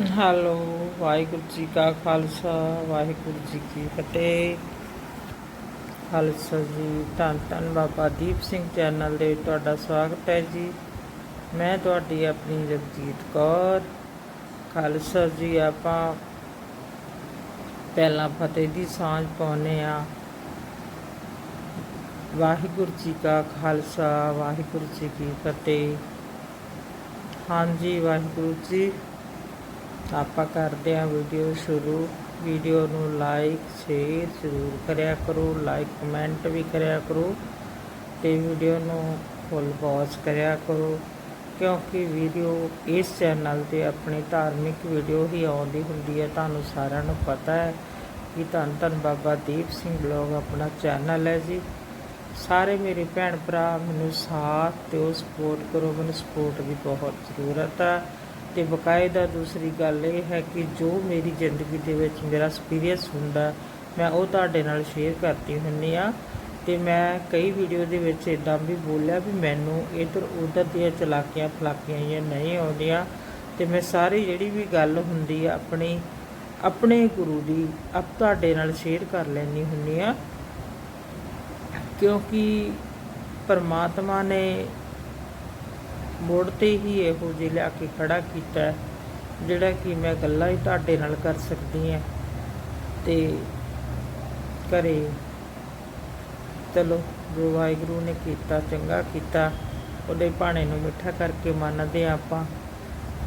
Hello, Waheguru ji ਕਾ ਖਾਲਸਾ, ਵਾਹਿਗੁਰੂ ਜੀ ਕੀ ਫਤਿਹ। ਖਾਲਸਾ ਜੀ, ਧੰਨ ਧੰਨ ਬਾਬਾ ਦੀਪ ਸਿੰਘ ਚੈਨਲ ਦੇ ਤੁਹਾਡਾ ਸਵਾਗਤ ਹੈ ਜੀ। ਮੈਂ ਤੁਹਾਡੀ ਆਪਣੀ ਜਗਜੀਤ ਕੌਰ। ਖਾਲਸਾ ਜੀ, ਆਪਾਂ ਪਹਿਲਾਂ ਫਤਿਹ ਦੀ ਸਾਂਝ ਪਾਉਨੇ ਆ ਵਾਹਿਗੁਰੂ ਜੀ ਕਾ ਖਾਲਸਾ, ਵਾਹਿਗੁਰੂ ਜੀ ਕੀ ਫਤਿਹ। ਹਾਂਜੀ, ਵਾਹਿਗੁਰੂ ਜੀ। ਆਪਾਂ ਕਰਦੇ ਹਾਂ ਵੀਡੀਓ ਸ਼ੁਰੂ। ਵੀਡੀਓ ਨੂੰ ਲਾਈਕ ਸ਼ੇਅਰ ਜ਼ਰੂਰ ਕਰਿਆ ਕਰੋ। ਲਾਈਕ ਕਮੈਂਟ ਵੀ ਕਰਿਆ ਕਰੋ ਤੇ ਵੀਡੀਓ ਨੂੰ ਫੁੱਲ ਵਾਚ ਕਰਿਆ ਕਰੋ ਕਿਉਂਕਿ ਵੀਡੀਓ ਇਸ ਚੈਨਲ ਤੇ ਆਪਣੀ ਧਾਰਮਿਕ ਵੀਡੀਓ ਹੀ ਆਉਂਦੀ ਹੁੰਦੀ ਹੈ। ਤੁਹਾਨੂੰ ਸਾਰਿਆਂ ਨੂੰ ਪਤਾ ਹੈ ਕਿ ਧੰਨ ਧੰਨ ਬਾਬਾ ਦੀਪ ਸਿੰਘ ਬਲੌਗ ਆਪਣਾ ਚੈਨਲ ਹੈ ਜੀ। ਸਾਰੇ ਮੇਰੇ ਭੈਣ ਭਰਾ ਮੈਨੂੰ ਸਾਥ ਦਿਓ ਸਪੋਰਟ ਕਰੋ। ਮੈਨੂੰ ਸਪੋਰਟ ਦੀ ਬਹੁਤ ਜ਼ਰੂਰਤ ਹੈ। ਤੇ ਬਕਾਇਦਾ ਦੂਸਰੀ ਗੱਲ ਇਹ ਹੈ ਕਿ ਜੋ ਮੇਰੀ ਜ਼ਿੰਦਗੀ ਦੇ ਵਿੱਚ ਮੇਰਾ ਐਕਸਪੀਰੀਅੰਸ ਹੁੰਦਾ, ਮੈਂ ਉਹ ਤੁਹਾਡੇ ਨਾਲ ਸ਼ੇਅਰ ਕਰਦੀ ਹੁੰਨੀ ਆ ਤੇ ਮੈਂ ਕਈ ਵੀਡੀਓ ਦੇ ਵਿੱਚ ਇਦਾਂ ਵੀ ਬੋਲਿਆ ਵੀ ਮੈਨੂੰ ਇਧਰ ਉਧਰ ਦੀਆਂ ਚਲਾਕੀਆਂ ਫਲਾਕੀਆਂ ਇਹ ਨਹੀਂ ਆਉਂਦੀਆਂ ਤੇ ਮੈਂ ਸਾਰੀ ਜਿਹੜੀ ਵੀ ਗੱਲ ਹੁੰਦੀ ਆ ਆਪਣੀ, ਆਪਣੇ ਗੁਰੂ ਦੀ ਆਪ ਤੁਹਾਡੇ ਨਾਲ ਸ਼ੇਅਰ ਕਰ ਲੈਣੀ ਹੁੰਨੀ ਆ ਕਿਉਂਕਿ ਪਰਮਾਤਮਾ ਨੇ ਮੋੜ ਤੇ ਹੀ ਇਹੋ ਜਿਹੇ ਲਿਆ ਕੇ ਖੜਾ ਕੀਤਾ ਜਿਹੜਾ ਕਿ ਮੈਂ ਗੱਲਾਂ ਹੀ ਤੁਹਾਡੇ ਨਾਲ ਕਰ ਸਕਦੀ ਹਾਂ। ਤੇ ਕਰੇ ਚਲੋ, ਜੋ ਵਾਹਿਗੁਰੂ ਨੇ ਕੀਤਾ, ਚੰਗਾ ਕੀਤਾ, ਉਹਦੇ ਭਾਣੇ ਨੂੰ ਮਿੱਠਾ ਕਰਕੇ ਮੰਨਦੇ ਹਾਂ ਆਪਾਂ,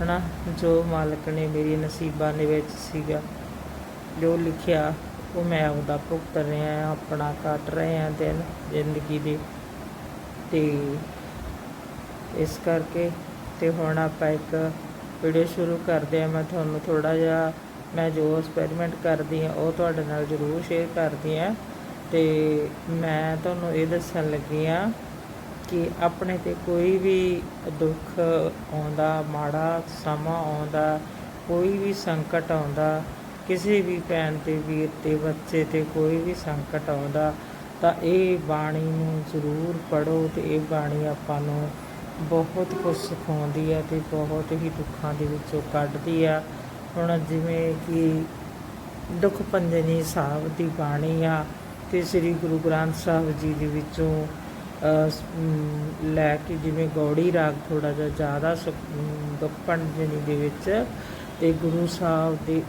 ਹਨਾ? ਜੋ ਮਾਲਕ ਨੇ ਮੇਰੀ ਨਸੀਬਾਂ ਦੇ ਵਿੱਚ ਸੀਗਾ, ਜੋ ਲਿਖਿਆ, ਉਹ ਮੈਂ ਉਹਦਾ ਭੁਗਤ ਰਿਹਾ, ਆਪਣਾ ਕੱਟ ਰਹੇ ਹਾਂ ਦਿਨ, ਜ਼ਿੰਦਗੀ ਦੇ। ਤੇ ਇਸ ਕਰਕੇ ਤੇ ਹੁਣ ਆਪਾਂ ਇੱਕ ਵੀਡੀਓ ਸ਼ੁਰੂ ਕਰਦੇ ਹਾਂ। ਮੈਂ ਤੁਹਾਨੂੰ ਥੋੜਾ ਜਿਹਾ, ਮੈਂ ਜੋ ਐਕਸਪੈਰੀਮੈਂਟ ਕਰਦੀ ਹਾਂ, ਉਹ ਤੁਹਾਡੇ ਨਾਲ ਜ਼ਰੂਰ ਸ਼ੇਅਰ ਕਰਦੀ ਹਾਂ। ਤੇ ਮੈਂ ਤੁਹਾਨੂੰ ਇਹ ਦੱਸਣ ਲੱਗੀ ਹਾਂ ਕਿ ਆਪਣੇ ਤੇ ਕੋਈ ਵੀ ਦੁੱਖ ਆਉਂਦਾ, ਮਾੜਾ ਸਮਾਂ ਆਉਂਦਾ, ਕੋਈ ਵੀ ਸੰਕਟ ਆਉਂਦਾ, ਕਿਸੇ ਵੀ ਭੈਣ ਤੇ ਵੀਰ ਤੇ ਬੱਚੇ ਤੇ ਕੋਈ ਵੀ ਸੰਕਟ ਆਉਂਦਾ, ਤਾਂ ਇਹ ਬਾਣੀ ਨੂੰ ਜ਼ਰੂਰ ਪੜੋ ਤੇ ਇਹ ਬਾਣੀ ਆਪਾਂ ਨੂੰ ਬਹੁਤ ਕੁਝ ਸਿਖਾਉਂਦੀ ਆ ਅਤੇ ਬਹੁਤ ਹੀ ਦੁੱਖਾਂ ਦੇ ਵਿੱਚੋਂ ਕੱਢਦੀ ਆ। ਹੁਣ ਜਿਵੇਂ ਕਿ ਦੁੱਖ ਪੰਜਨੀ ਸਾਹਿਬ ਦੀ ਬਾਣੀ ਆ ਤੇ ਸ੍ਰੀ ਗੁਰੂ ਗ੍ਰੰਥ ਸਾਹਿਬ ਜੀ ਦੇ ਵਿੱਚੋਂ ਲੈ ਕੇ ਜਿਵੇਂ ਗੌੜੀ ਰਾਗ ਥੋੜਾ ਜਿਹਾ ਜ਼ਿਆਦਾ ਸੁ- ਦੁੱਖ ਪੰਜਨੀ ਦੇ ਵਿੱਚ ਤੇ ਗੁਰੂ ਸਾਹਿਬ ਦੇ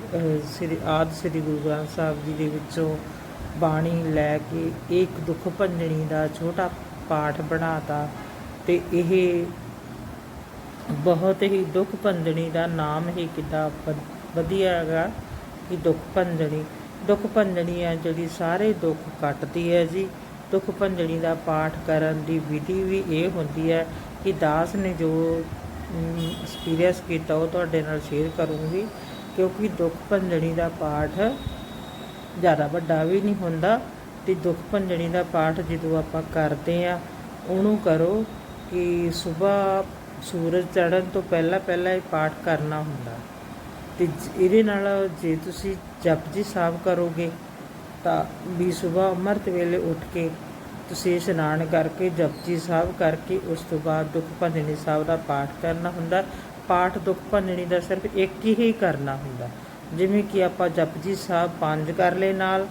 ਸ੍ਰੀ, ਆਦ ਸ੍ਰੀ ਗੁਰੂ ਗ੍ਰੰਥ ਸਾਹਿਬ ਜੀ ਦੇ ਵਿੱਚੋਂ ਬਾਣੀ ਲੈ ਕੇ ਇੱਕ ਦੁੱਖ ਭੰਜਣੀ ਦਾ ਛੋਟਾ ਪਾਠ ਬਣਾਤਾ। ਤੇ ਇਹ ਬਹੁਤ ਹੀ ਦੁੱਖ ਭੰਜਣੀ ਦਾ ਨਾਮ ਹੀ ਕਿੱਦਾਂ ਵ- ਵਧੀਆ ਹੈਗਾ ਕਿ ਦੁੱਖ ਭੰਜਣੀ ਦੁੱਖ ਭੰਜਣੀ ਹੈ ਜਿਹੜੀ ਸਾਰੇ ਦੁੱਖ ਕੱਟਦੀ ਹੈ ਜੀ। ਦੁੱਖ ਭੰਜਣੀ ਦਾ ਪਾਠ ਕਰਨ ਦੀ ਵਿਧੀ ਵੀ ਇਹ ਹੁੰਦੀ ਹੈ ਕਿ ਦਾਸ ਨੇ ਜੋ ਐਕਸਪੀਰੀਅੰਸ ਕੀਤਾ ਉਹ ਤੁਹਾਡੇ ਨਾਲ ਸ਼ੇਅਰ ਕਰੂੰਗੀ, ਕਿਉਂਕਿ ਦੁੱਖ ਭੰਜਣੀ ਦਾ ਪਾਠ ਜ਼ਿਆਦਾ ਵੱਡਾ ਵੀ ਨਹੀਂ ਹੁੰਦਾ ਤੇ ਦੁੱਖ ਭੰਜਣੀ ਦਾ ਪਾਠ ਜਦੋਂ ਆਪਾਂ ਕਰਦੇ ਆ ਉਹਨੂੰ ਕਰੋ ਕਿ ਸਵੇਰ ਸੂਰਜ ਚੜ੍ਹਨ ਤੋਂ ਪਹਿਲਾਂ ਪਹਿਲਾਂ ਇਹ ਪਾਠ ਕਰਨਾ ਹੁੰਦਾ। ਤੇ ਇਹਦੇ ਨਾਲ ਜੇ ਤੁਸੀਂ ਜਪਜੀ ਸਾਹਿਬ ਕਰੋਗੇ, ਤਾਂ ਵੀ ਸਵੇਰ ਅੰਮ੍ਰਿਤ ਵੇਲੇ ਉੱਠ ਕੇ ਤੁਸੀਂ ਇਸ਼ਨਾਨ ਕਰਕੇ ਜਪਜੀ ਸਾਹਿਬ ਕਰਕੇ, ਉਸ ਤੋਂ ਬਾਅਦ ਦੁੱਖ ਭੰਜਣੀ ਸਾਹਿਬ ਦਾ ਪਾਠ ਕਰਨਾ ਹੁੰਦਾ। ਪਾਠ ਦੁੱਖ ਭੰਜਣੀ ਦਾ ਸਿਰਫ ਇੱਕ ਹੀ ਕਰਨਾ ਹੁੰਦਾ। ਜਿਵੇਂ ਕਿ ਆਪਾਂ ਜਪਜੀ ਸਾਹਿਬ ਪੰਜ ਕਰ ਲਏ ਨਾਲ,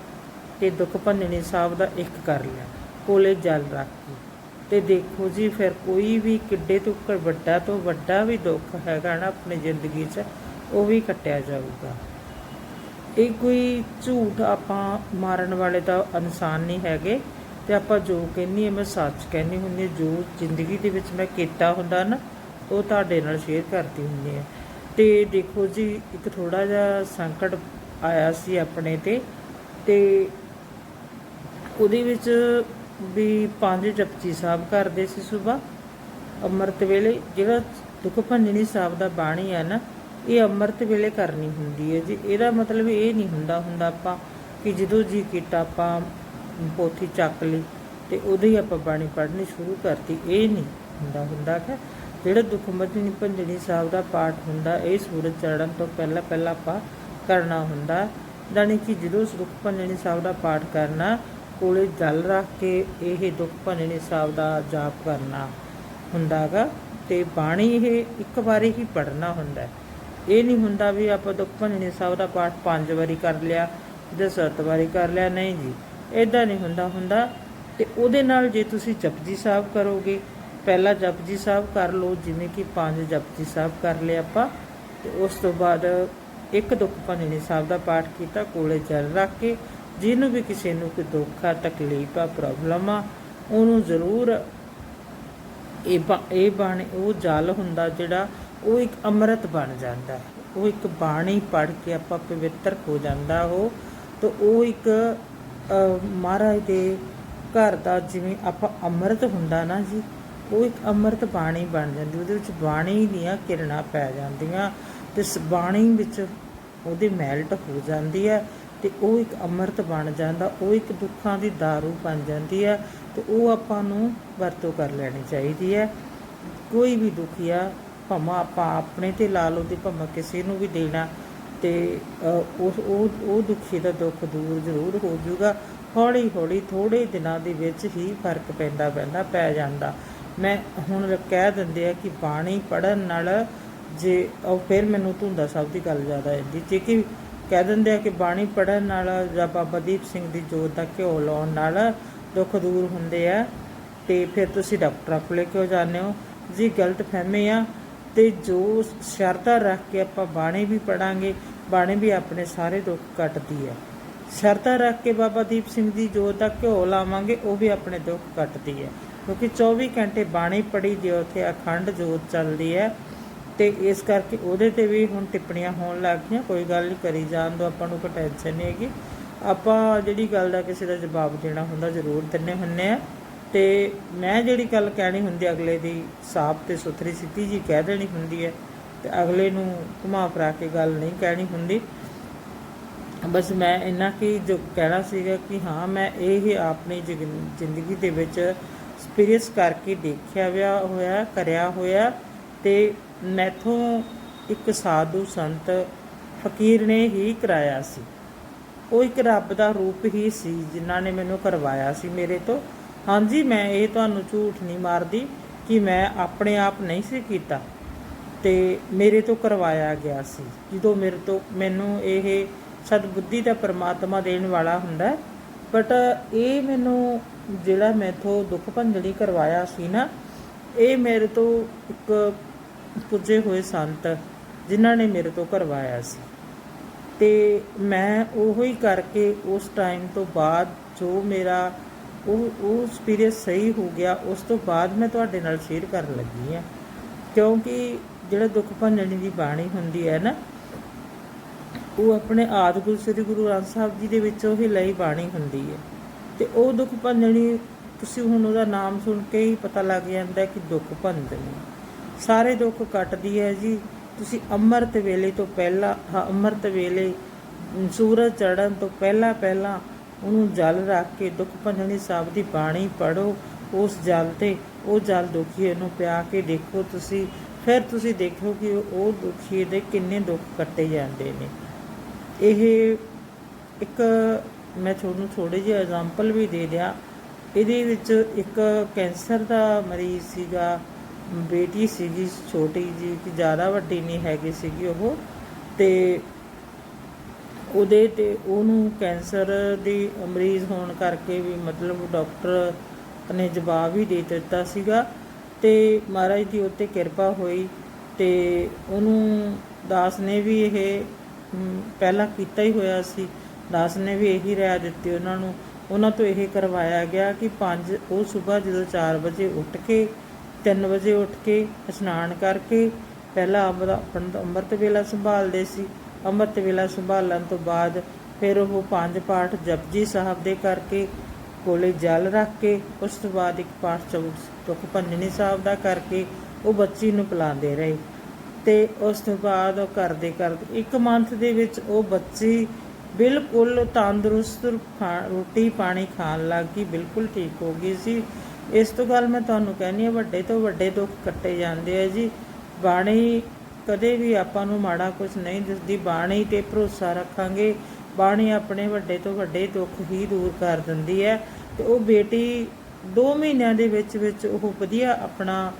ਤੇ ਦੁੱਖ ਭੰਜਣੀ ਸਾਹਿਬ ਦਾ ਇੱਕ ਕਰ ਲਿਆ। ਕੋਲੇ ਜਲ ਰੱਖ ਕੇ। ਤੇ ਦੇਖੋ ਜੀ, ਫਿਰ ਕੋਈ ਵੀ ਕਿੱਡੇ ਤੋਂ ਵੱਡਾ ਤੋਂ ਵੱਡਾ ਵੀ ਦੁੱਖ ਹੈਗਾ ਨਾ ਆਪਣੀ ਜ਼ਿੰਦਗੀ 'ਚ, ਉਹ ਵੀ ਕੱਟਿਆ ਜਾਊਗਾ। ਇਹ ਕੋਈ ਝੂਠ ਆਪਾਂ ਮਾਰਨ ਵਾਲੇ ਤਾਂ ਇਨਸਾਨ ਨਹੀਂ ਹੈਗੇ, ਤੇ ਆਪਾਂ ਜੋ ਕਹਿੰਨੀ ਮੈਂ ਸੱਚ ਕਹਿੰਨੀ ਹੁੰਦੀ ਜੋ ਜ਼ਿੰਦਗੀ ਦੇ ਵਿੱਚ ਮੈਂ ਕੀਤਾ ਹੁੰਦਾ ਨਾ, ਉਹ ਤੁਹਾਡੇ ਨਾਲ ਸ਼ੇਅਰ ਕਰਦੀ ਹੁੰਦੀ ਹੈ। ਤੇ ਦੇਖੋ ਜੀ, ਇੱਕ ਥੋੜਾ ਜਿਹਾ ਸੰਕਟ ਆਇਆ ਸੀ ਆਪਣੇ ਤੇ ਤੇ ਉਹਦੇ ਵਿੱਚ ਵੀ ਪੰਜ ਜਪਜੀ ਸਾਹਿਬ ਕਰਦੇ ਸੀ ਸਵੇਰ ਅੰਮ੍ਰਿਤ ਵੇਲੇ ਜਿਹੜਾ ਦੁੱਖ ਭੰਜਨੀ ਸਾਹਿਬ ਦਾ ਬਾਣੀ ਹੈ ਨਾ, ਇਹ ਅੰਮ੍ਰਿਤ ਵੇਲੇ ਕਰਨੀ ਹੁੰਦੀ ਹੈ ਜੀ। ਇਹਦਾ ਮਤਲਬ ਇਹ ਨਹੀਂ ਹੁੰਦਾ ਹੁੰਦਾ ਆਪਾਂ ਕਿ ਜਦੋਂ ਜੀ ਕੀਤਾ ਆਪਾਂ ਪੋਥੀ ਚੱਕ ਲਈ ਤੇ ਉਦੋਂ ਹੀ ਆਪਾਂ ਬਾਣੀ ਪੜ੍ਹਨੀ ਸ਼ੁਰੂ ਕਰਤੀ। ਇਹ ਨਹੀਂ ਹੁੰਦਾ ਹੁੰਦਾ ਕਿ ਜਿਹੜਾ ਦੁੱਖ ਭੰਜਨੀ ਭੰਜਨੀ ਸਾਹਿਬ ਦਾ ਪਾਠ ਹੁੰਦਾ, ਇਹ ਸੂਰਜ ਚੜ੍ਹਨ ਤੋਂ ਪਹਿਲਾਂ ਪਹਿਲਾਂ ਆਪਾਂ ਕਰਨਾ ਹੁੰਦਾ। ਜਾਣੀ ਕਿ ਜਦੋਂ ਦੁੱਖ ਭੰਜਨੀ ਸਾਹਿਬ ਦਾ ਪਾਠ ਕਰਨਾ ਕੋਲੇ ਜਲ ਰੱਖ ਕੇ ਇਹ ਦੁੱਖ ਭੰਜਨੀ ਸਾਹਿਬ ਦਾ ਜਾਪ ਕਰਨਾ ਹੁੰਦਾਗਾ ਤੇ ਬਾਣੀ ਇਹ ਇੱਕ ਵਾਰੀ ਹੀ ਪੜਨਾ ਹੁੰਦਾ। ਇਹ ਨਹੀਂ ਹੁੰਦਾ ਵੀ ਆਪਾਂ ਦੁੱਖ ਭੰਜਨੀ ਸਾਹਿਬ ਦਾ ਪਾਠ ਪੰਜ ਵਾਰੀ ਕਰ ਲਿਆ ਜਾਂ ਸੱਤ ਵਾਰੀ ਕਰ ਲਿਆ, ਨਹੀਂ ਜੀ। ਇਦਾਂ ਨਹੀਂ ਹੁੰਦਾ ਹੁੰਦਾ ਤੇ ਉਹਦੇ ਨਾਲ ਜੇ ਤੁਸੀਂ ਜਪਜੀ ਸਾਹਿਬ ਕਰੋਗੇ, ਪਹਿਲਾ ਜਪਜੀ ਸਾਹਿਬ ਕਰ ਲਓ, ਜਿਵੇਂ ਕਿ ਪੰਜ ਜਪਜੀ ਸਾਹਿਬ ਕਰ ਲਿਆ ਆਪਾਂ, ਤੇ ਉਸ ਤੋਂ ਬਾਅਦ ਇੱਕ ਦੁੱਖ ਭੰਜਨੀ ਸਾਹਿਬ ਦਾ ਪਾਠ ਕੀਤਾ, ਕੋਲੇ ਜਲ ਰੱਖ ਕੇ ਜਿਹਨੂੰ ਵੀ ਕਿਸੇ ਨੂੰ ਕੋਈ ਦੁੱਖ ਆ ਤਕਲੀਫ ਆ ਪ੍ਰੋਬਲਮ ਆ, ਉਹਨੂੰ ਜ਼ਰੂਰ ਇਹ ਬਾ- ਇਹ ਬਾਣੀ, ਉਹ ਜਲ ਹੁੰਦਾ ਜਿਹੜਾ ਉਹ ਇੱਕ ਅੰਮ੍ਰਿਤ ਬਣ ਜਾਂਦਾ ਉਹ ਇੱਕ ਬਾਣੀ ਪੜ੍ਹ ਕੇ ਆਪਾਂ ਪਵਿੱਤਰ ਹੋ ਜਾਂਦਾ ਉਹ, ਤਾਂ ਉਹ ਇੱਕ ਮਹਾਰਾਜ ਦੇ ਘਰ ਦਾ ਜਿਵੇਂ ਆਪਾਂ ਅੰਮ੍ਰਿਤ ਹੁੰਦਾ ਨਾ ਜੀ, ਉਹ ਇੱਕ ਅੰਮ੍ਰਿਤ ਬਾਣੀ ਬਣ ਜਾਂਦੀ, ਉਹਦੇ ਵਿੱਚ ਬਾਣੀ ਦੀਆਂ ਕਿਰਨਾਂ ਪੈ ਜਾਂਦੀਆਂ, ਤੇ ਬਾਣੀ ਵਿੱਚ ਉਹਦੀ ਮੈਲਟ ਹੋ ਜਾਂਦੀ ਹੈ। ਤੇ ਉਹ ਇੱਕ ਅੰਮ੍ਰਿਤ ਬਣ ਜਾਂਦਾ, ਉਹ ਇੱਕ ਦੁੱਖਾਂ ਦੀ दारू ਬਣ ਜਾਂਦੀ ਹੈ ਤੇ ਉਹ ਆਪਾਂ ਨੂੰ ਵਰਤੋਂ ਕਰ ਲੈਣੀ ਚਾਹੀਦੀ ਹੈ। ਕੋਈ ਵੀ ਦੁਖੀਆ ਭਾਵੇਂ ਆਪਾਂ ਆਪਣੇ ਤੇ ਲਾ ਲਓ ਤੇ ਭਾਵੇਂ ਕਿਸੇ ਨੂੰ ਵੀ ਦੇਣਾ ਤੇ ਉਸ ਉਹ ਉਹ ਦੁਖੀ ਦਾ ਦੁੱਖ ਦੂਰ ਜ਼ਰੂਰ ਹੋ ਜਾਊਗਾ। ਹੌਲੀ ਹੌਲੀ ਥੋੜੇ ਦਿਨਾਂ ਦੇ ਵਿੱਚ ਹੀ ਫ਼ਰਕ ਪੈਂਦਾ ਪੈਂਦਾ ਪੈ ਜਾਂਦਾ। ਮੈਂ ਹੁਣ ਕਹਿ ਦਿੰਦੇ ਆ ਕਿ ਬਾਣੀ ਪੜਨ ਨਾਲ ਜੇ, ਉਹ ਫਿਰ ਮੈਨੂੰ ਧੁੰਦਾ ਸਾਹਿਬ ਦੀ ਗੱਲ ਜ਼ਿਆਦਾ ਆਉਂਦੀ। ਜੇ ਕਿ ਕਹਿ ਦਿੰਦੇ ਆ ਕਿ ਬਾਣੀ ਪੜਨ ਨਾਲ ਜਾਂ ਬਾਬਾ ਦੀਪ ਸਿੰਘ ਦੀ ਜੋਤ ਦਾ ਘਿਓ ਲਾਉਣ ਨਾਲ ਦੁੱਖ ਦੂਰ ਹੁੰਦੇ ਆ। ਤੇ ਫਿਰ ਤੁਸੀਂ ਡਾਕਟਰਾਂ ਕੋਲੇ ਕਿਉਂ ਜਾਂਦੇ ਹੋ? ਜੀ, ਗਲਤ ਫਹਿਮੇ ਆ। ਤੇ ਜੋ ਸ਼ਰਧਾ ਰੱਖ ਕੇ ਆਪਾਂ ਬਾਣੀ ਵੀ ਪੜਾਂਗੇ ਬਾਣੀ ਵੀ ਆਪਣੇ ਸਾਰੇ ਦੁੱਖ ਕੱਟਦੀ ਹੈ ਸ਼ਰਧਾ ਰੱਖ ਕੇ ਬਾਬਾ ਦੀਪ ਸਿੰਘ ਦੀ ਜੋਤ ਦਾ ਘਿਓ ਲਾਵਾਂਗੇ, ਉਹ ਵੀ ਆਪਣੇ ਦੁੱਖ ਕੱਟਦੀ ਹੈ ਕਿਉਂਕਿ 24 ਘੰਟੇ ਬਾਣੀ ਪੜੀ ਦੀ ਉੱਥੇ ਅਖੰਡ ਜੋਤ ਚੱਲਦੀ ਹੈ ਤੇ ਇਸ ਕਰਕੇ ਉਹਦੇ ਤੇ ਵੀ ਹੁਣ ਟਿੱਪਣੀਆਂ ਹੋਣ ਲੱਗ ਗਈਆਂ, ਕੋਈ ਗੱਲ ਨਹੀਂ ਕਰੀ ਜਾਣ ਦੋ, ਆਪਾਂ ਨੂੰ ਕੋਈ ਟੈਨਸ਼ਨ ਨਹੀਂ ਹੈਗੀ। ਆਪਾਂ ਜਿਹੜੀ ਗੱਲ ਦਾ ਕਿਸੇ ਦਾ ਜਵਾਬ ਦੇਣਾ ਹੁੰਦਾ, ਜ਼ਰੂਰ ਦਿੰਨੇ ਹੁੰਨੇ ਆ। ਤੇ ਮੈਂ ਜਿਹੜੀ ਗੱਲ ਕਹਿਣੀ ਹੁੰਦੀ, ਅਗਲੇ ਦੀ ਸਾਫ਼ ਤੇ ਸੁਥਰੀ ਸਿੱਧੀ ਜੀ ਕਹਿ ਦੇਣੀ ਹੁੰਦੀ ਹੈ, ਤੇ ਅਗਲੇ ਨੂੰ ਘੁਮਾ ਫਰਾ ਕੇ ਗੱਲ ਨਹੀਂ ਕਹਿਣੀ ਹੁੰਦੀ। ਬਸ ਮੈਂ ਇੰਨਾ ਕੀ ਜੋ ਕਹਿਣਾ ਸੀਗਾ ਕਿ ਹਾਂ, ਮੈਂ ਇਹ ਹੀ ਆਪਣੀ ਜ਼ਿੰਦਗੀ ਦੇ ਵਿੱਚ ਐਕਸਪੀਰੀਅੰਸ ਕਰਕੇ ਦੇਖਿਆ ਵਿਆ ਹੋਇਆ, ਕਰਿਆ ਹੋਇਆ। ਤੇ ਮੈਥੋਂ ਇੱਕ ਸਾਧੂ ਸੰਤ ਫਕੀਰ ਨੇ ਹੀ ਕਰਾਇਆ ਸੀ। ਉਹ ਇੱਕ ਰੱਬ ਦਾ ਰੂਪ ਹੀ ਸੀ ਜਿਨ੍ਹਾਂ ਨੇ ਮੈਨੂੰ ਕਰਵਾਇਆ ਸੀ ਮੇਰੇ ਤੋਂ। ਹਾਂਜੀ, ਮੈਂ ਇਹ ਤੁਹਾਨੂੰ ਝੂਠ ਨਹੀਂ ਮਾਰਦੀ ਕਿ ਮੈਂ ਆਪਣੇ ਆਪ ਨਹੀਂ ਸੀ ਕੀਤਾ ਤੇ ਮੇਰੇ ਤੋਂ ਕਰਵਾਇਆ ਗਿਆ ਸੀ। ਜਦੋਂ ਮੇਰੇ ਤੋਂ ਮੈਨੂੰ ਇਹ ਸਤਬੁੱਧੀ ਦਾ ਪਰਮਾਤਮਾ ਦੇਣ ਵਾਲਾ ਹੁੰਦਾ ਬਟ ਇਹ ਮੈਨੂੰ ਜਿਹੜਾ ਮੈਥੋਂ ਦੁੱਖ ਭੰਜਲੀ ਕਰਵਾਇਆ ਸੀ ਨਾ, ਇਹ ਮੇਰੇ ਤੋਂ ਇੱਕ ਪੁੱਜੇ ਹੋਏ ਸੰਤ ਜਿਨ੍ਹਾਂ ਨੇ ਮੇਰੇ ਤੋਂ ਕਰਵਾਇਆ ਸੀ। ਤੇ ਮੈਂ ਉਹੋ ਹੀ ਕਰਕੇ ਉਸ ਟਾਈਮ ਤੋਂ ਬਾਅਦ ਜੋ ਮੇਰਾ ਉਹ ਉਹ ਐਕਸਪੀਰੀਅੰਸ ਸਹੀ ਹੋ ਗਿਆ, ਉਸ ਤੋਂ ਬਾਅਦ ਮੈਂ ਤੁਹਾਡੇ ਨਾਲ ਸ਼ੇਅਰ ਕਰਨ ਲੱਗੀ ਆ ਕਿਉਂਕਿ ਜਿਹੜਾ ਦੁੱਖ ਭੰਜਣੀ ਦੀ ਬਾਣੀ ਹੁੰਦੀ ਹੈ ਨਾ, ਉਹ ਆਪਣੇ ਆਦਿ ਗੁਰੂ, ਸ੍ਰੀ ਗੁਰੂ ਗ੍ਰੰਥ ਸਾਹਿਬ ਜੀ ਦੇ ਵਿੱਚੋਂ ਹੀ ਲਈ ਬਾਣੀ ਹੁੰਦੀ ਹੈ। ਤੇ ਉਹ ਦੁੱਖ ਭੰਜਣੀ ਤੁਸੀਂ ਹੁਣ ਉਹਦਾ ਨਾਮ ਸੁਣ ਕੇ ਹੀ ਪਤਾ ਲੱਗ ਜਾਂਦਾ ਕਿ ਦੁੱਖ ਭੰਜਣੀ ਸਾਰੇ ਦੁੱਖ ਕੱਟਦੀ ਹੈ ਜੀ। ਤੁਸੀਂ ਅੰਮ੍ਰਿਤ ਵੇਲੇ ਤੋਂ ਪਹਿਲਾਂ ਹਾਂ, ਅੰਮ੍ਰਿਤ ਵੇਲੇ ਸੂਰਜ ਚੜ੍ਹਨ ਤੋਂ ਪਹਿਲਾਂ ਪਹਿਲਾਂ ਉਹਨੂੰ ਜਲ ਰੱਖ ਕੇ ਦੁੱਖ ਭੰਜਣੀ ਸਾਹਿਬ ਦੀ ਬਾਣੀ ਪੜੋ ਉਸ ਜਲ ਤੇ ਉਹ ਜਲ ਦੁਖੀਏ ਨੂੰ ਪਿਆ ਕੇ ਦੇਖੋ ਤੁਸੀਂ। ਫਿਰ ਤੁਸੀਂ ਦੇਖੋ ਕਿ ਉਹ ਦੁਖੀਏ ਦੇ ਕਿੰਨੇ ਦੁੱਖ ਕੱਟੇ ਜਾਂਦੇ ਨੇ। ਇਹ ਇੱਕ ਮੈਂ ਤੁਹਾਨੂੰ ਥੋੜੇ ਜਿਹੇ ਐਗਜ਼ਾਮਪਲ ਵੀ ਦੇ ਦਿਆਂ। ਇਹਦੇ ਵਿੱਚ ਇੱਕ ਕੈਂਸਰ ਦਾ ਮਰੀਜ਼ ਸੀਗਾ। ਬੇਟੀ ਸੀਗੀ, ਛੋਟੀ ਜੀ, ਕਿ ਜ਼ਿਆਦਾ ਵੱਡੀ ਨਹੀਂ ਹੈਗੀ ਸੀਗੀ ਉਹ। ਤੇ ਉਹਦੇ ਤੇ ਉਹਨੂੰ ਕੈਂਸਰ ਦੀ ਮਰੀਜ਼ ਹੋਣ ਕਰਕੇ ਵੀ ਮਤਲਬ ਡਾਕਟਰ ਨੇ ਜਵਾਬ ਹੀ ਦੇ ਦਿੱਤਾ ਸੀਗਾ। ਤੇ ਮਹਾਰਾਜ ਦੀ ਉੱਤੇ ਕਿਰਪਾ ਹੋਈ ਤੇ ਉਹਨੂੰ ਦਾਸ ਨੇ ਵੀ ਇਹ ਪਹਿਲਾਂ ਕੀਤਾ ਹੀ ਹੋਇਆ ਸੀ। ਦਾਸ ਨੇ ਵੀ ਇਹੀ ਰਾਇ ਦਿੱਤੀ ਉਹਨਾਂ ਨੂੰ। ਉਹਨਾਂ ਤੋਂ ਇਹ ਕਰਵਾਇਆ ਗਿਆ ਕਿ 5 ਉਹ ਸਵੇਰ ਜਦੋਂ 4 ਵਜੇ ਉੱਠ ਕੇ 3 ਵਜੇ ਉੱਠ ਕੇ ਇਸ਼ਨਾਨ ਕਰਕੇ ਪਹਿਲਾਂ ਅੰਮ੍ਰਿਤ ਆਪਣਾ ਅੰਮ੍ਰਿਤ ਵੇਲਾ ਸੰਭਾਲਦੇ ਸੀ। ਅੰਮ੍ਰਿਤ ਵੇਲਾ ਸੰਭਾਲਣ ਤੋਂ ਬਾਅਦ ਫਿਰ ਉਹ ਪੰਜ ਪਾਠ ਜਪਜੀ ਸਾਹਿਬ ਦੇ ਕਰਕੇ ਕੋਲੇ ਜਲ ਰੱਖ ਕੇ ਉਸ ਤੋਂ ਬਾਅਦ ਇੱਕ ਪਾਠ ਚੌਕ ਤੁਕ ਭੰਜਨੀ ਸਾਹਿਬ ਦਾ ਕਰਕੇ ਉਹ ਬੱਚੀ ਨੂੰ ਪਿਲਾਉਂਦੇ ਰਹੇ ਤੇ ਉਸ ਤੋਂ ਬਾਅਦ ਉਹ ਕਰਦੇ ਕਰਦੇ ਇੱਕ ਮੰਥ ਦੇ ਵਿੱਚ ਉਹ ਬੱਚੀ ਬਿਲਕੁਲ ਤੰਦਰੁਸਤ ਖਾ- ਰੋਟੀ ਪਾਣੀ ਖਾਣ ਲੱਗ ਗਈ, ਬਿਲਕੁਲ ਠੀਕ ਹੋ ਗਈ ਸੀ। ਇਸ ਤੋਂ ਗੱਲ ਮੈਂ ਤੁਹਾਨੂੰ ਕਹਿੰਦੀ ਹਾਂ, ਵੱਡੇ ਤੋਂ ਵੱਡੇ ਦੁੱਖ ਕੱਟੇ ਜਾਂਦੇ ਆ ਜੀ। ਬਾਣੀ ਕਦੇ ਵੀ ਆਪਾਂ ਨੂੰ ਮਾੜਾ ਕੁਝ ਨਹੀਂ ਦਿਸਦੀ, ਬਾਣੀ ਤੇ ਭਰੋਸਾ ਰੱਖਾਂਗੇ। ਬਾਣੀ ਆਪਣੇ ਵੱਡੇ ਤੋਂ ਵੱਡੇ ਦੁੱਖ ਹੀ ਦੂਰ ਕਰ ਦਿੰਦੀ ਹੈ। ਤੇ ਉਹ ਬੇਟੀ 2 ਮਹੀਨਿਆਂ ਦੇ ਵਿੱਚ ਵਿੱਚ ਉਹ ਵਧੀਆ ਆਪਣਾ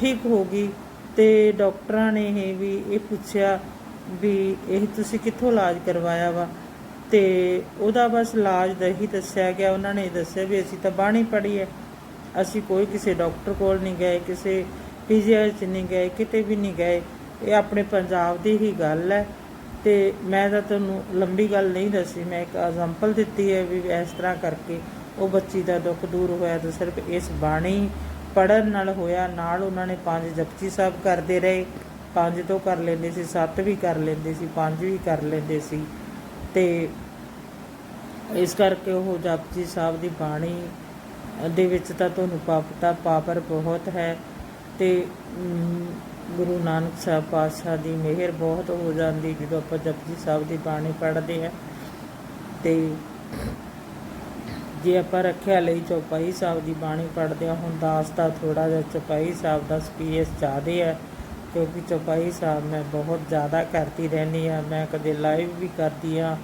ਠੀਕ ਹੋ ਗਈ ਤੇ ਡਾਕਟਰਾਂ ਨੇ ਇਹ ਵੀ ਇਹ ਪੁੱਛਿਆ ਵੀ ਇਹ ਤੁਸੀਂ ਕਿੱਥੋਂ ਇਲਾਜ ਕਰਵਾਇਆ ਵਾ? ਤੇ ਉਹਦਾ ਬਸ ਇਲਾਜ ਦਾ ਹੀ ਦੱਸਿਆ ਗਿਆ। ਉਹਨਾਂ ਨੇ ਦੱਸਿਆ ਵੀ ਅਸੀਂ ਤਾਂ ਬਾਣੀ ਪੜ੍ਹੀ ਹੈ। ਅਸੀਂ ਕੋਈ ਕਿਸੇ ਡਾਕਟਰ ਕੋਲ ਨਹੀਂ ਗਏ, ਕਿਸੇ ਪੀਜੀਆਈ ਚ ਨਹੀਂ ਗਏ, ਕਿਤੇ ਵੀ ਨਹੀਂ ਗਏ। ਇਹ ਆਪਣੇ ਪੰਜਾਬ ਦੀ ਹੀ ਗੱਲ ਹੈ ਤੇ ਮੈਂ ਤਾਂ ਤੁਹਾਨੂੰ ਲੰਬੀ ਗੱਲ ਨਹੀਂ ਦੱਸੀ, ਮੈਂ ਇੱਕ ਐਗਜ਼ਾਮਪਲ ਦਿੱਤੀ ਹੈ ਵੀ ਇਸ ਤਰ੍ਹਾਂ ਕਰਕੇ ਉਹ ਬੱਚੀ ਦਾ ਦੁੱਖ ਦੂਰ ਹੋਇਆ ਤਾਂ ਸਿਰਫ ਇਸ ਬਾਣੀ ਪੜਨ ਨਾਲ ਹੋਇਆ, ਨਾਲ ਉਹਨਾਂ ਨੇ ਪੰਜ ਜਪਜੀ ਸਾਹਿਬ ਕਰਦੇ ਰਹੇ। ਪੰਜ ਤੋਂ ਕਰ ਲੈਂਦੇ ਸੀ, ਸੱਤ ਵੀ ਕਰ ਲੈਂਦੇ ਸੀ, ਪੰਜ ਵੀ ਕਰ ਲੈਂਦੇ ਸੀ। ਤੇ ਇਸ ਕਰਕੇ ਉਹ ਜਪਜੀ ਸਾਹਿਬ ਦੀ ਬਾਣੀ ਦੇ ਵਿੱਚ ਤਾਂ ਤੁਹਾਨੂੰ ਪਾਪਤਾ ਪਾਵਰ ਬਹੁਤ ਹੈ ਤੇ ਗੁਰੂ ਨਾਨਕ ਸਾਹਿਬ ਪਾਤਸ਼ਾਹ ਦੀ ਮਿਹਰ ਬਹੁਤ ਹੋ ਜਾਂਦੀ ਜਦੋਂ ਆਪਾਂ ਜਪਜੀ ਸਾਹਿਬ ਦੀ ਬਾਣੀ ਪੜ੍ਹਦੇ ਆ ਤੇ ਜੇ ਆਪਾਂ ਰੱਖਿਆ ਲਈ ਚੌਪਾਈ ਸਾਹਿਬ ਦੀ ਬਾਣੀ ਪੜ੍ਹਦੇ ਆ ਹੁਣ ਦਾਸ ਦਾ ਥੋੜਾ ਜਿਹਾ ਚੌਪਾਈ ਸਾਹਿਬ ਦਾ ਸਪੀਸ ਜ਼ਿਆਦੇ ਹੈ ਕਿਉਂਕਿ ਚੌਪਾਈ ਸਾਹਿਬ ਮੈਂ ਬਹੁਤ ਜ਼ਿਆਦਾ ਕਰਦੀ ਰਹਿੰਦੀ ਆ ਮੈਂ ਕਦੇ ਲਾਈਵ ਵੀ ਕਰਦੀ ਆ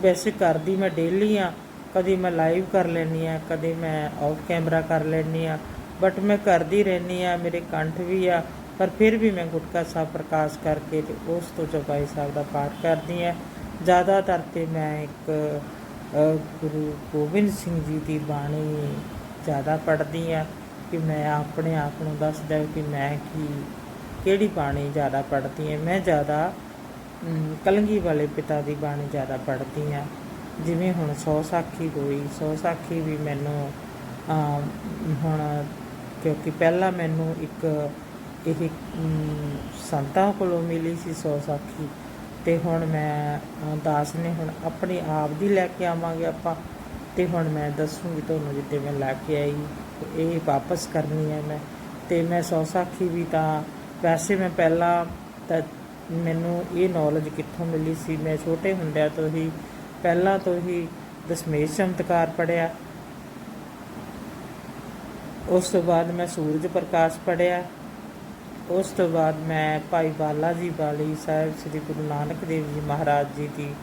ਵੈਸੇ ਕਰਦੀ ਮੈਂ ਡੇਲੀ ਆ ਕਦੀ ਮੈਂ ਲਾਈਵ ਕਰ ਲੈਂਦੀ ਆ ਕਦੇ ਮੈਂ ਆਫ ਕੈਮਰਾ ਕਰ ਲੈਂਦੀ ਆ ਬਟ ਮੈਂ ਕਰਦੀ ਰਹਿੰਦੀ ਆ ਮੇਰੇ ਕੰਠ ਵੀ ਆ, ਪਰ ਫਿਰ ਵੀ ਮੈਂ ਗੁਟਕਾ ਸਾਹਿਬ ਪ੍ਰਕਾਸ਼ ਕਰਕੇ ਤੇ ਉਸ ਤੋਂ ਚੌਪਾਈ ਸਾਹਿਬ ਦਾ ਪਾਠ ਕਰਦੀ ਆ ਜ਼ਿਆਦਾਤਰ ਤੇ ਮੈਂ ਇੱਕ ਗੁਰੂ ਗੋਬਿੰਦ ਸਿੰਘ ਜੀ ਦੀ ਬਾਣੀ ਜ਼ਿਆਦਾ ਪੜ੍ਹਦੀ ਆ ਕਿ ਮੈਂ ਆਪਣੇ ਆਪ ਨੂੰ ਦੱਸਦਾ ਕਿ ਮੈਂ ਕੀ, ਕਿਹੜੀ ਬਾਣੀ ਜ਼ਿਆਦਾ ਪੜ੍ਹਦੀ ਹਾਂ। ਮੈਂ ਜ਼ਿਆਦਾ ਕਲੰਗੀ ਵਾਲੇ ਪਿਤਾ ਦੀ ਬਾਣੀ ਜ਼ਿਆਦਾ ਪੜ੍ਹਦੀ ਹਾਂ। ਜਿਵੇਂ ਹੁਣ ਸੌ ਸਾਖੀ ਹੋਈ, ਸੌ ਸਾਖੀ ਵੀ ਮੈਨੂੰ ਹੁਣ ਕਿਉਂਕਿ ਪਹਿਲਾਂ ਮੈਨੂੰ ਇੱਕ ਇਹ ਸੰਤਾਂ ਕੋਲੋਂ ਮਿਲੀ ਸੀ ਸੌ ਸਾਖੀ ਤੇ ਹੁਣ ਮੈਂ ਦਾਸ ਨੇ ਹੁਣ ਆਪਣੇ ਆਪ ਦੀ ਲੈ ਕੇ ਆਵਾਂਗੇ ਆਪਾਂ ਤੇ ਹੁਣ ਮੈਂ ਦੱਸੂਗੀ ਤੁਹਾਨੂੰ ਜਿੱਤੇ ਮੈਂ ਲੈ ਕੇ ਆਈ, ਇਹ ਵਾਪਸ ਕਰਨੀ ਹੈ ਮੈਂ। ਤੇ ਮੈਂ ਸੌ ਸਾਖੀ ਵੀ ਤਾਂ ਵੈਸੇ ਮੈਂ ਪਹਿਲਾਂ ਤਾਂ ਮੈਨੂੰ ਇਹ ਨੌਲੇਜ ਕਿੱਥੋਂ ਮਿਲੀ ਸੀ, ਮੈਂ ਛੋਟੇ ਹੁੰਦਿਆਂ ਤੋਂ ਹੀ ਪਹਿਲਾਂ ਤੋਂ ਹੀ ਦਸ਼ਮੇਸ਼ ਚਮਤਕਾਰ ਪੜਿਆ ਉਸ ਤੋਂ ਬਾਅਦ ਮੈਂ ਸੂਰਜ ਪ੍ਰਕਾਸ਼ ਪੜਿਆ ਉਸ ਤੋਂ ਬਾਅਦ ਮੈਂ ਭਾਈ ਬਾਲਾ ਜੀ ਬਾਲੀ ਸਾਹਿਬ ਸ੍ਰੀ ਗੁਰੂ ਨਾਨਕ ਦੇਵ ਜੀ ਮਹਾਰਾਜ ਜੀ ਦੀ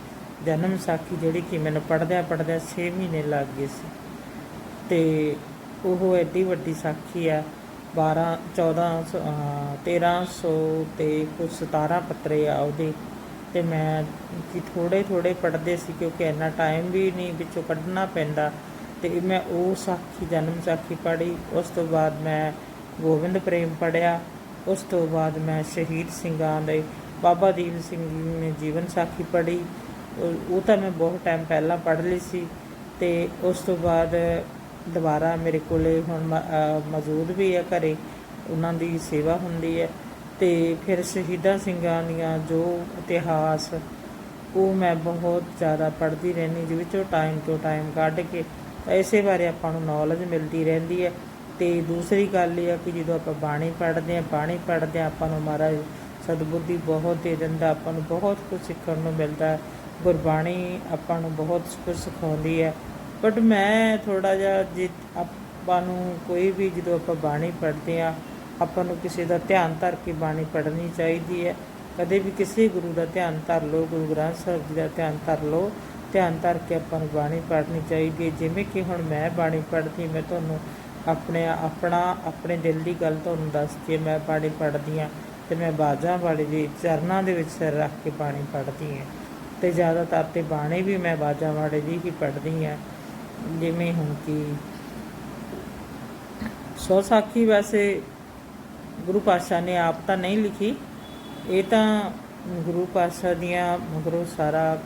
ਜਨਮ ਸਾਖੀ ਜਿਹੜੀ ਕਿ ਮੈਨੂੰ ਪੜਦਿਆਂ ਪੜਦਿਆਂ 6 ਮਹੀਨੇ ਲੱਗ ਗਏ ਸੀ। ਤੇ ਉਹ ਐਡੀ ਵੱਡੀ ਸਾਖੀ ਆ 12 14 1300 ਤੇ ਕੁਝ 17 ਪੱਤਰੇ ਆ ਉਹਦੇ। ਤੇ ਮੈਂ ਕਿ ਥੋੜੇ ਥੋੜੇ ਪੜਦੇ ਸੀ ਕਿਉਂਕਿ ਇੰਨਾ ਟਾਈਮ ਵੀ ਨਹੀਂ ਵਿੱਚੋਂ ਕੱਢਣਾ ਪੈਂਦਾ। ਤੇ ਮੈਂ ਉਹ ਸਾਖੀ, ਜਨਮ ਸਾਖੀ ਪੜ੍ਹੀ, ਉਸ ਤੋਂ ਬਾਅਦ ਮੈਂ ਗੋਬਿੰਦ ਪ੍ਰੇਮ ਪੜਿਆ ਉਸ ਤੋਂ ਬਾਅਦ ਮੈਂ ਸ਼ਹੀਦ ਸਿੰਘਾਂ ਦੇ, ਬਾਬਾ ਦੀਪ ਸਿੰਘ ਜੀ ਨੇ ਜੀਵਨ ਸਾਖੀ ਪੜ੍ਹੀ। ਉਹ ਉਹ ਤਾਂ ਮੈਂ ਬਹੁਤ ਟਾਈਮ ਪਹਿਲਾਂ ਪੜ੍ਹ ਲਈ ਸੀ ਤੇ ਉਸ ਤੋਂ ਬਾਅਦ ਦੁਬਾਰਾ ਮੇਰੇ ਕੋਲੇ ਹੁਣ ਮ- ਮੌਜੂਦ ਵੀ ਹੈ ਘਰੇ, ਉਹਨਾਂ ਦੀ ਸੇਵਾ ਹੁੰਦੀ ਹੈ। ਤੇ ਫਿਰ ਸ਼ਹੀਦਾਂ ਸਿੰਘਾਂ ਦੀਆਂ ਜੋ ਇਤਿਹਾਸ, ਉਹ ਮੈਂ ਬਹੁਤ ਜ਼ਿਆਦਾ ਪੜ੍ਹਦੀ ਰਹਿੰਦੀ ਜਿਹਦੇ ਵਿੱਚੋਂ ਟਾਈਮ ਤੋਂ ਟਾਈਮ ਕੱਢ ਕੇ ਤਾਂ ਇਸੇ ਬਾਰੇ ਆਪਾਂ ਨੂੰ ਨੌਲੇਜ ਮਿਲਦੀ ਰਹਿੰਦੀ ਹੈ। ਤੇ ਦੂਸਰੀ ਗੱਲ ਇਹ ਆ ਕਿ ਜਦੋਂ ਆਪਾਂ ਬਾਣੀ ਪੜ੍ਹਦੇ ਹਾਂ, ਬਾਣੀ ਪੜ੍ਹਦੇ ਹਾਂ, ਆਪਾਂ ਨੂੰ ਮਹਾਰਾਜ ਸਤਿਬੁੱਧੀ ਬਹੁਤ ਦੇ ਦਿੰਦਾ, ਆਪਾਂ ਨੂੰ ਬਹੁਤ ਕੁਝ ਸਿੱਖਣ ਨੂੰ ਮਿਲਦਾ ਗੁਰਬਾਣੀ ਆਪਾਂ ਨੂੰ ਬਹੁਤ ਕੁਝ ਸਿਖਾਉਂਦੀ ਹੈ। ਬਟ ਮੈਂ ਥੋੜਾ ਜਿਹਾ ਜੇ ਆਪਾਂ ਨੂੰ ਕੋਈ ਵੀ ਜਦੋਂ ਆਪਾਂ ਬਾਣੀ ਪੜ੍ਹਦੇ ਆ ਆਪਾਂ ਨੂੰ ਕਿਸੇ ਦਾ ਧਿਆਨ ਧਰ ਕੇ ਬਾਣੀ ਪੜ੍ਹਨੀ ਚਾਹੀਦੀ ਹੈ। ਕਦੇ ਵੀ ਕਿਸੇ ਗੁਰੂ ਦਾ ਧਿਆਨ ਧਰ ਲਓ, ਗੁਰੂ ਗ੍ਰੰਥ ਸਾਹਿਬ ਜੀ ਦਾ ਧਿਆਨ ਧਰ ਲਓ, ਧਿਆਨ ਧਰ ਕੇ ਆਪਾਂ ਨੂੰ ਬਾਣੀ ਪੜ੍ਹਨੀ ਚਾਹੀਦੀ ਹੈ। ਜਿਵੇਂ ਕਿ ਹੁਣ ਮੈਂ ਬਾਣੀ ਪੜ੍ਹਦੀ, ਮੈਂ ਤੁਹਾਨੂੰ ਆਪਣੇ ਆਪਣਾ, ਆਪਣੇ ਦਿਲ ਦੀ ਗੱਲ ਤੁਹਾਨੂੰ ਦੱਸਦੀ ਹਾਂ ਮੈਂ ਬਾਣੀ ਪੜ੍ਹਦੀ ਹਾਂ ਤੇ ਮੈਂ ਬਾਜਾਂ ਵਾਲੇ ਦੇ ਚਰਨਾਂ ਦੇ ਵਿੱਚ ਸਿਰ ਰੱਖ ਕੇ ਬਾਣੀ ਪੜ੍ਹਦੀ ਹਾਂ। ਤੇ ਜ਼ਿਆਦਾਤਰ ਤੇ ਬਾਣੀ ਵੀ ਮੈਂ ਬਾਜਾਂ ਵਾਲੇ ਦੀ ਹੀ ਪੜ੍ਹਦੀ ਹਾਂ। ਜਿਵੇਂ ਹੁਣ ਕਿ ਸੌ ਸਾਖੀ ਵੈਸੇ ਗੁਰੂ ਪਾਤਸ਼ਾਹ ਨੇ ਆਪ ਤਾਂ ਨਹੀਂ ਲਿਖੀ। ਇਹ ਤਾਂ ਗੁਰੂ ਪਾਤਸ਼ਾਹ ਦੀਆਂ ਮਗਰੋਂ ਸਾਰਾ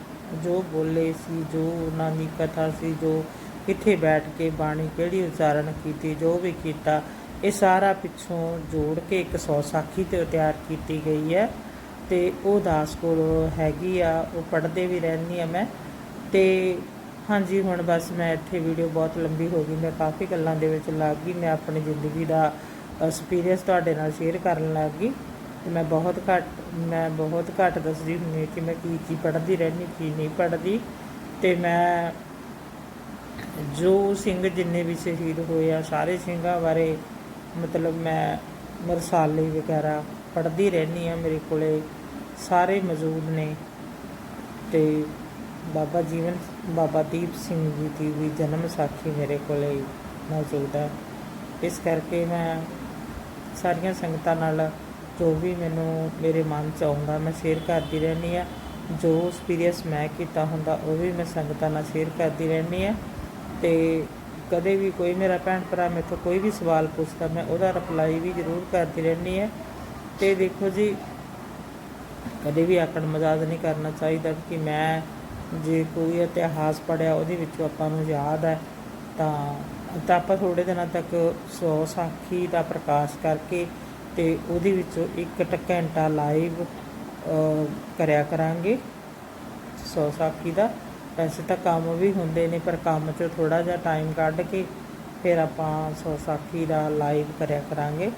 ਜੋ ਬੋਲੇ ਸੀ, ਜੋ ਉਹਨਾਂ ਦੀ ਕਥਾ ਸੀ, ਜੋ ਕਿੱਥੇ ਬੈਠ ਕੇ ਬਾਣੀ ਕਿਹੜੀ ਉਚਾਰਨ ਕੀਤੀ, ਜੋ ਵੀ ਕੀਤਾ, ਇਹ ਸਾਰਾ ਪਿੱਛੋਂ ਜੋੜ ਕੇ ਇੱਕ ਸੌ ਸਾਖੀ ਤੇ ਤਿਆਰ ਕੀਤੀ ਗਈ ਹੈ। ਤੇ ਉਹ ਦਾਸ ਕੋਲ ਹੈਗੀ ਆ, ਉਹ ਪੜ੍ਹਦੇ ਵੀ ਰਹਿੰਦੀ ਆ ਮੈਂ। ਤੇ ਹਾਂਜੀ, ਹੁਣ ਬਸ ਮੈਂ ਇੱਥੇ ਵੀਡੀਓ ਬਹੁਤ ਲੰਬੀ ਹੋ ਗਈ, ਮੈਂ ਕਾਫੀ ਗੱਲਾਂ ਦੇ ਵਿੱਚ ਲੱਗ ਗਈ, ਮੈਂ ਆਪਣੀ ਜ਼ਿੰਦਗੀ ਦਾ ਐਕਸਪੀਰੀਅੰਸ ਤੁਹਾਡੇ ਨਾਲ ਸ਼ੇਅਰ ਕਰਨ ਲੱਗ ਗਈ। ਤੇ ਮੈਂ ਬਹੁਤ ਘੱਟ, ਮੈਂ ਬਹੁਤ ਘੱਟ ਦੱਸਦੀ ਹੁੰਦੀ ਕਿ ਮੈਂ ਕੀ ਕੀ ਪੜ੍ਹਦੀ ਰਹਿੰਦੀ, ਕੀ ਨਹੀਂ ਪੜ੍ਹਦੀ। ਤੇ ਮੈਂ ਜੋ ਸਿੰਘ ਜਿੰਨੇ ਵੀ ਸ਼ਹੀਦ ਹੋਏ ਆ, ਸਾਰੇ ਸਿੰਘਾਂ ਬਾਰੇ ਮਤਲਬ ਮੈਂ ਮਰਸਾਲੇ ਵਗੈਰਾ ਪੜ੍ਹਦੀ ਰਹਿੰਦੀ ਆ ਮੇਰੇ ਕੋਲੇ, ਸਾਰੇ ਮੌਜੂਦ ਨੇ। ਤੇ ਬਾਬਾ ਜੀਵਨ, ਬਾਬਾ ਦੀਪ ਸਿੰਘ ਜੀ ਦੀ ਵੀ ਜਨਮ ਸਾਖੀ ਮੇਰੇ ਕੋਲੇ ਮੌਜੂਦ ਹੈ। ਇਸ ਕਰਕੇ ਮੈਂ ਸਾਰੀਆਂ ਸੰਗਤਾਂ ਨਾਲ ਜੋ ਵੀ ਮੈਨੂੰ ਮੇਰੇ ਮਨ ਚ ਆਉਂਦਾ, ਮੈਂ ਸ਼ੇਅਰ ਕਰਦੀ ਰਹਿੰਦੀ ਆ ਜੋ ਐਕਸਪੀਰੀਅੰਸ ਮੈਂ ਕੀਤਾ ਹੁੰਦਾ, ਉਹ ਵੀ ਮੈਂ ਸੰਗਤਾਂ ਨਾਲ ਸ਼ੇਅਰ ਕਰਦੀ ਰਹਿੰਦੀ ਆ ਤੇ ਕਦੇ ਵੀ ਕੋਈ ਮੇਰਾ ਭੈਣ ਭਰਾ ਮੇਰੇ ਤੋਂ ਕੋਈ ਵੀ ਸਵਾਲ ਪੁੱਛਦਾ, ਮੈਂ ਉਹਦਾ ਰਿਪਲਾਈ ਵੀ ਜ਼ਰੂਰ ਕਰਦੀ ਰਹਿੰਦੀ ਆ ਤੇ ਦੇਖੋ ਜੀ, ਕਦੇ ਵੀ ਆਕੜ ਮਜ਼ਾਕ ਨਹੀਂ ਕਰਨਾ ਚਾਹੀਦਾ ਕਿ ਮੈਂ ਜੇ ਕੋਈ ਇਤਿਹਾਸ ਪੜਿਆ ਉਹਦੇ ਵਿੱਚੋਂ ਆਪਾਂ ਨੂੰ ਯਾਦ ਹੈ, ਤਾਂ ਤਾਂ ਆਪਾਂ ਥੋੜੇ ਦਿਨਾਂ ਤੱਕ ਸੌ ਸਾਖੀ ਦਾ ਪ੍ਰਕਾਸ਼ ਕਰਕੇ ਤੇ ਉਹਦੇ ਵਿੱਚੋਂ ਇੱਕ ਘੰਟਾ ਲਾਈਵ ਕਰਿਆ ਕਰਾਂਗੇ। ਸੌ ਸਾਖੀ ਦਾ। ਵੈਸੇ ਤਾਂ ਕੰਮ ਵੀ ਹੁੰਦੇ ਨੇ, ਪਰ ਕੰਮ 'ਚੋਂ ਥੋੜਾ ਜਿਹਾ ਟਾਈਮ ਕੱਢ ਕੇ ਫਿਰ ਆਪਾਂ ਸੌ ਸਾਖੀ ਦਾ ਲਾਈਵ ਕਰਿਆ ਕਰਾਂਗੇ।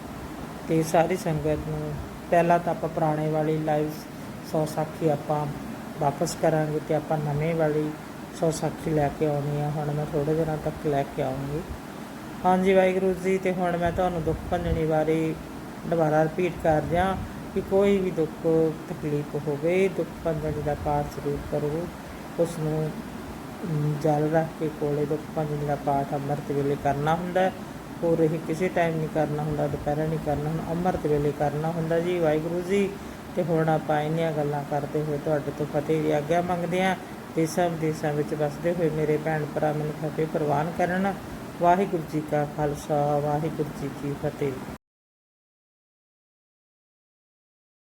ਤੇ ਸਾਰੀ ਸੰਗਤ ਨੂੰ ਪਹਿਲਾਂ ਤਾਂ ਆਪਾਂ ਪੁਰਾਣੇ ਵਾਲੀ ਲਾਈਵ ਸੌ ਸਾਖੀ ਆਪਾਂ ਵਾਪਸ ਕਰਾਂਗੇ ਤੇ ਆਪਾਂ ਨਵੇਂ ਵਾਲੀ ਸੌ ਸਾਖੀ ਲੈ ਕੇ ਆਉਣੀ ਆ, ਹੁਣ ਮੈਂ ਥੋੜੇ ਦਿਨਾਂ ਤੱਕ ਲੈ ਕੇ ਆਉਂਗੀ ਹਾਂਜੀ ਵਾਹਿਗੁਰੂ ਜੀ, ਤੇ ਹੁਣ ਮੈਂ ਤੁਹਾਨੂੰ ਦੁੱਖ ਭੰਜਣੀ ਬਾਰੇ ਦੁਬਾਰਾ ਰਿਪੀਟ ਕਰ ਦਿਆਂ ਕਿ ਕੋਈ ਵੀ ਦੁੱਖ, ਤਕਲੀਫ ਹੋਵੇ, ਦੁੱਖ ਭੰਜਣੀ ਦਾ ਪਾਠ ਜ਼ਰੂਰ ਕਰੋ। ਉਸ ਨੂੰ ਜਲ ਰੱਖ ਕੇ ਕੋਲੇ ਦੁੱਖ ਭੰਜਣੀ ਦਾ ਪਾਠ ਅੰਮ੍ਰਿਤ ਵੇਲੇ ਕਰਨਾ ਹੁੰਦਾ ਹੋਰ ਇਹ ਕਿਸੇ ਟਾਈਮ ਨਹੀਂ ਕਰਨਾ ਹੁੰਦਾ, ਦੁਪਹਿਰਾਂ ਨਹੀਂ ਕਰਨਾ ਹੁੰਦਾ, ਅੰਮ੍ਰਿਤ ਵੇਲੇ ਕਰਨਾ ਹੁੰਦਾ ਜੀ ਵਾਹਿਗੁਰੂ ਜੀ। ਤੇ ਹੁਣ ਆਪਾਂ ਇੰਨੀਆਂ ਗੱਲਾਂ ਕਰਦੇ ਹੋਏ ਤੁਹਾਡੇ ਤੋਂ ਫਤਿਹ ਦੀ ਆਗਿਆ ਮੰਗਦੇ ਹਾਂ ਦੇਸਾਂ ਵਿਦੇਸਾਂ ਵਿੱਚ ਵਸਦੇ ਹੋਏ ਮੇਰੇ ਭੈਣ ਭਰਾ ਮੈਨੂੰ ਫਤਿਹ ਪ੍ਰਵਾਨ ਕਰਨ। ਵਾਹਿਗੁਰੂ ਜੀ ਕਾ ਖਾਲਸਾ, ਵਾਹਿਗੁਰੂ ਜੀ ਕੀ ਫਤਿਹ।